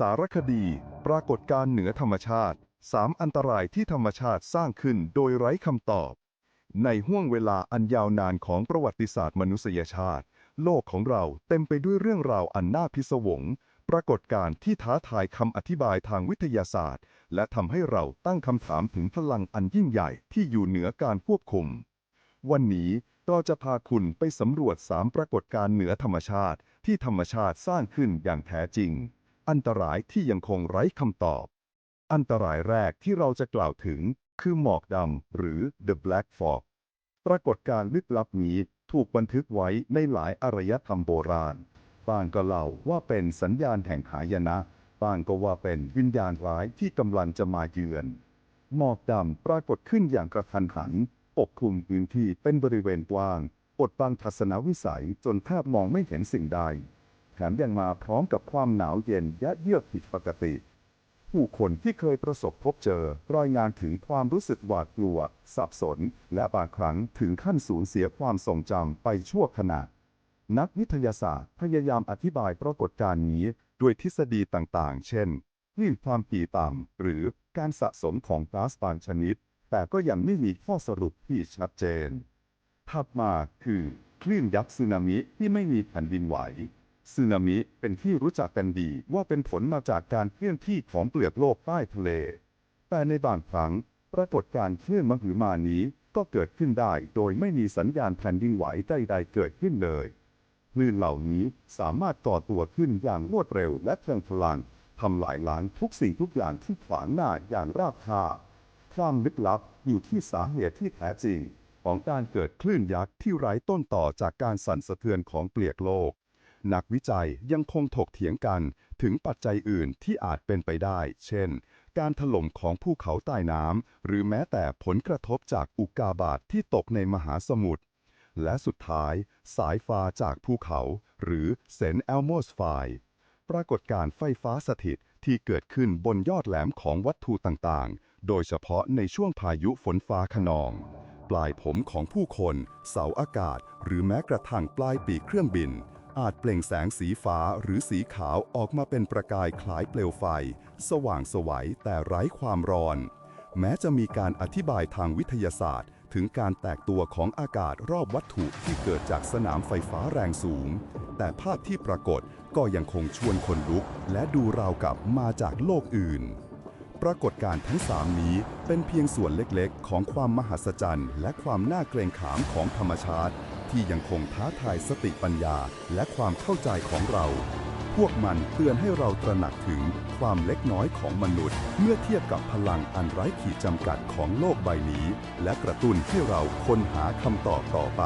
สารคดี ปรากฏการณ์เหนือธรรมชาติ 3 อันตรายที่ธรรมชาติสร้างขึ้นโดยไร้คำตอบ ในห้วงเวลาอันยาวนานของประวัติศาสตร์มนุษยชาติ โลกของเราเต็มไปด้วยเรื่องราวอันน่าพิศวง ปรากฏการณ์ที่ท้าทายคำอธิบายทางวิทยาศาสตร์ และทำให้เราตั้งคำถามถึงพลังอันยิ่งใหญ่ที่อยู่เหนือการควบคุม วันนี้เราจะพาคุณไปสำรวจ 3 ปรากฏการณ์เหนือธรรมชาติ ที่ธรรมชาติสร้างขึ้นอย่างแท้จริง อันตรายที่ยังคงไร้คำตอบ อันตรายแรกที่เราจะกล่าวถึงคือหมอกดำหรือ the black fog ปรากฏการณ์ลึกลับนี้ถูกบันทึกไว้ในหลายอารยธรรมโบราณบางก็เล่าว่าเป็นสัญญาณแห่งหายนะบางก็ว่าเป็นวิญญาณร้ายที่กำลังจะมาเยือน หมอกดำปรากฏขึ้นอย่างกระทันหัน ปกคลุมพื้นที่เป็นบริเวณกว้าง อดบังทัศนวิสัยจนแทบมองไม่เห็นสิ่งใด แถมยังมาพร้อมกับความหนาวเย็นยะเยือกผิดปกติ ผู้คนที่เคยประสบพบเจอรายงานถึงความรู้สึกหวาดกลัว สับสน และบางครั้งถึงขั้นสูญเสียความทรงจำไปชั่วขณะ นักวิทยาศาสตร์พยายามอธิบายปรากฏการณ์นี้ด้วยทฤษฎีต่างๆ เช่นคลื่นความถี่ต่ำหรือการสะสมของก๊าซบางชนิด แต่ก็ยังไม่มีข้อสรุปที่ชัดเจน ถัดมาคือคลื่นยักษ์สึนามิที่ไม่มีแผ่นดินไหว สึนามิเป็นที่รู้จักกันดีว่าเป็นผลมาจากการเคลื่อนที่ของเปลือกโลกใต้ทะเล แต่ในบางครั้ง ปรากฏการณ์คลื่อนมหึมานี้ก็เกิดขึ้นได้โดยไม่มีสัญญาณแผ่นดินไหวใดๆเกิดขึ้นเลยคลื่นเหล่านี้สามารถก่อตัวขึ้นอย่างรวดเร็วและเพลิงพลังทำลายล้างทุกสิ่งทุกอย่างที่ขวางหน้าอย่างราบคาความลึกลับอยู่ที่สาเหตุที่แท้จริง ของการเกิดคลื่นยักษ์ที่ไร้ต้นต่อจากการสั่นสะเทือนของเปลือกโลก นักวิจัยยังคงถกเถียงกันถึงปัจจัยอื่นที่อาจเป็นไปได้ เช่น การถล่มของภูเขาใต้น้ำ หรือแม้แต่ผลกระทบจากอุกกาบาตที่ตกในมหาสมุทร และสุดท้าย สายฟ้าจากภูเขา หรือเซนแอลโมสไฟปรากฏการไฟฟ้าสถิตที่เกิดขึ้นบนยอดแหลมของวัตถุต่างๆ โดยเฉพาะในช่วงพายุฝนฟ้าขนอง ปลายผมของผู้คน เสาอากาศ หรือแม้กระทั่งปลายปีกเครื่องบิน อาจเปล่งแสงสีฟ้าหรือสีขาวออกมาเป็นประกายคล้ายเปลวไฟ สว่างสวัยแต่ไร้ความร้อน แม้จะมีการอธิบายทางวิทยาศาสตร์ ถึงการแตกตัวของอากาศรอบวัตถุที่เกิดจากสนามไฟฟ้าแรงสูง แต่ภาพที่ปรากฏก็ยังคงชวนคนลุก และดูราวกับมาจากโลกอื่นปรากฏการณ์ทั้งสามนี้เป็นเพียงส่วนเล็กๆ ของความมหัศจรรย์ และความน่าเกรงขามของธรรมชาติ ที่ยังคงท้าทายสติปัญญาและความเข้าใจของเรา พวกมันเตือนให้เราตระหนักถึงความเล็กน้อยของมนุษย์ เมื่อเทียบกับพลังอันไร้ขีดจำกัดของโลกใบนี้ และกระตุ้นให้เราค้นหาคำตอบต่อไป